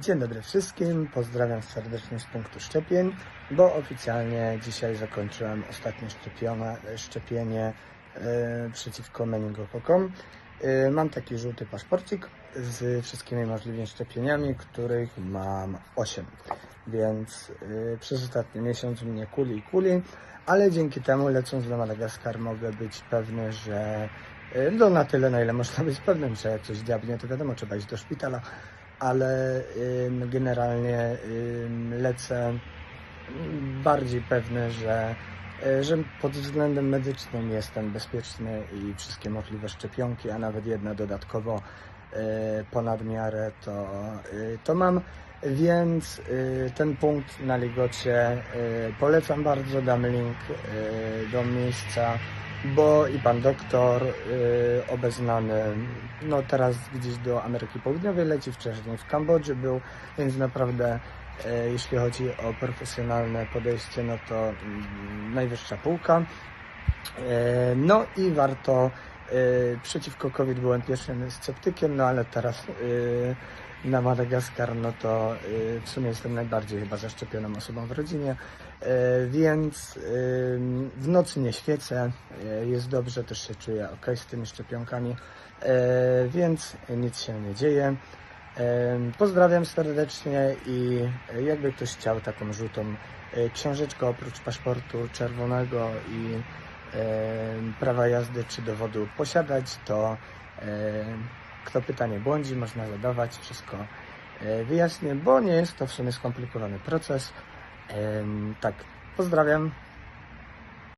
Dzień dobry wszystkim, pozdrawiam serdecznie z punktu szczepień, bo oficjalnie dzisiaj zakończyłem ostatnie szczepienie e, przeciwko meningokokom. E, mam taki żółty paszporcik z wszystkimi możliwymi szczepieniami, których mam 8, więc e, przez ostatni miesiąc mnie kuli i kuli, ale dzięki temu lecąc do Madagaskar mogę być pewny, że no na tyle, na ile można być pewnym, że jak coś dziabnie, to wiadomo, trzeba iść do szpitala, ale generalnie lecę bardziej pewny, że, y, że pod względem medycznym jestem bezpieczny i wszystkie możliwe szczepionki, a nawet jedna dodatkowo y, ponad miarę to, y, to mam. Więc ten punkt na ligocie polecam bardzo, dam link do miejsca, bo i pan doktor y, obeznany, no teraz gdzieś do Ameryki Południowej leci, wcześniej w Kambodży był, więc naprawdę e, jeśli chodzi o profesjonalne podejście, no to mm, najwyższa półka. E, No i warto, e, przeciwko COVID byłem pierwszym sceptykiem, no ale teraz na Madagaskar, no to e, w sumie jestem najbardziej chyba zaszczepioną osobą w rodzinie, E, więc e, w nocy nie świecę, jest dobrze, też się czuję ok z tymi szczepionkami, więc nic się nie dzieje. Pozdrawiam serdecznie i jakby ktoś chciał taką żółtą książeczkę oprócz paszportu czerwonego i prawa jazdy czy dowodu posiadać, to kto pytanie błądzi, można zadawać, wszystko e, wyjaśnię, bo nie jest to w sumie skomplikowany proces. Tak, pozdrawiam.